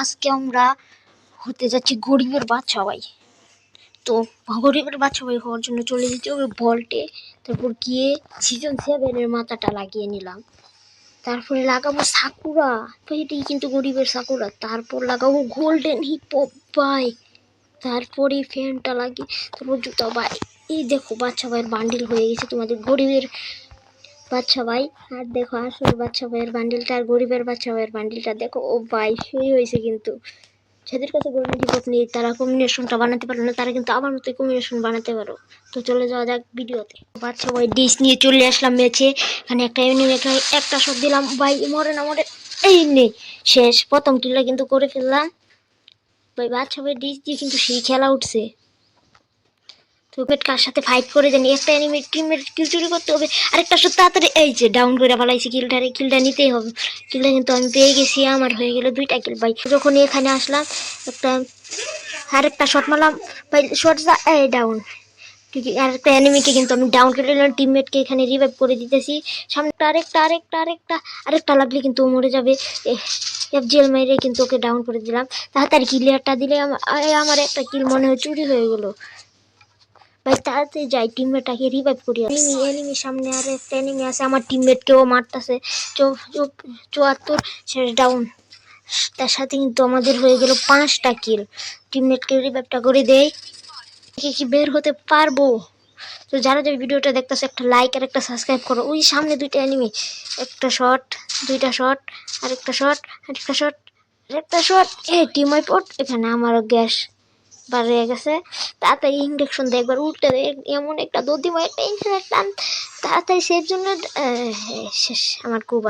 আজকে আমরা হতে যাচ্ছি গরিবের বাচ্চা ভাই। তো গরিবের বাচ্চা ভাই হওয়ার জন্য চলে যেতে হবে ভল্টে তারপর গিয়ে সিজন সেভেনের মাথাটা লাগিয়ে নিলাম। তারপরে লাগাবো সাকুরা। তো এটাই কিন্তু গরিবের সাকুরা। তারপর লাগাবো গোল্ডেন হিপ ভাই। তারপরে ফ্যানটা লাগিয়ে, তারপর জুতা ভাই। এই দেখো বাচ্চা ভাইয়ের বান্ডিল হয়ে গেছে তোমাদের গরিবের বাচ্চা ভাই, আর দেখো, আসল বাচ্চা ভাইয়ের বান্ডিলটা আর গরিবের বাচ্চা ভাইয়ের বান্ডিলটা দেখো, ও ভাই, সেই হয়েছে কিন্তু। যাদের কাছে গোল্ডেন হিপ নেই, তারা কম্বিনেশনটা বানাতে পারো না, তারা কিন্তু আমার মতো কম্বিনেশন বানাতে পারো। তো চলে যাওয়া যাক ভিডিওতে। বাচ্চা ভাই ডিশ নিয়ে চলে আসলাম ম্যাচে। এখানে একটা এমনি একটা একটা শট দিলাম। ভাই, মরে না, মরে, এই নেই শেষ। প্রথম কিলটা কিন্তু করে ফেললাম। ভাই, বাচ্চা ভাই ডিশ দিয়ে কিন্তু সেই খেলা উঠছে। তো কার সাথে ফাইট করে জানি, একটা এনিমি টিমের কিল চুরি করতে হবে, আরেকটা শট তাড়াতাড়ি, এই যে ডাউন করে ফেলাইছি কিলটারে কিলটা নিতেই হবে। কিলটা কিন্তু আমি পেয়ে গেছি, আমার হয়ে গেল দুইটা কিল ভাই। যখন এখানে আসলাম, একটা, আরেকটা শট মারলাম, ভাই শট এই ডাউন আরেকটা এনিমিকে কিন্তু আমি ডাউন করে দিলাম টিমমেটকে এখানে রিভাইভ করে দিতেছি। সামনে একটা আরেকটা আরেকটা আরেকটা আরেকটা লাগলে কিন্তু মরে যাবে। জেল মেরে কিন্তু ওকে ডাউন করে দিলাম। তাড়াতাড়ি কিলিয়ারটা দিলে আমার একটা কিল মনে হয় চুরি হয়ে গেলো। ভাই তাড়াতাড়ি যাই টিমমেটটাকে রিভাইভ করি এনিমি এনিমি সামনে আর একটা এনিমি আছে, আমার টিমমেটকেও মারতেছে। চুয়াত্তর শেষ ডাউন তার সাথে কিন্তু আমাদের হয়ে গেল পাঁচটা কিল টিমমেটকে রিভাইভটা করে দেই। কি কি বের হতে পারব। তো যারা যারা ভিডিওটা দেখতেছে, একটা লাইক আর একটা সাবস্ক্রাইব করো। ওই সামনে দুইটা এনিমি একটা শট দুইটা শট আরেকটা শট আরেকটা শট আর একটা শট এ টিম আইপট এখানে আমারও গ্যাস বাড়ে গেছে। তাড়াতাড়ি ইঞ্জেকশন দিয়ে একবার উল্টে এমন একটা দর্দি মার একটা ইঞ্জেকশন তাড়াতাড়ি সেই জন্য শেষ, আমার কুবার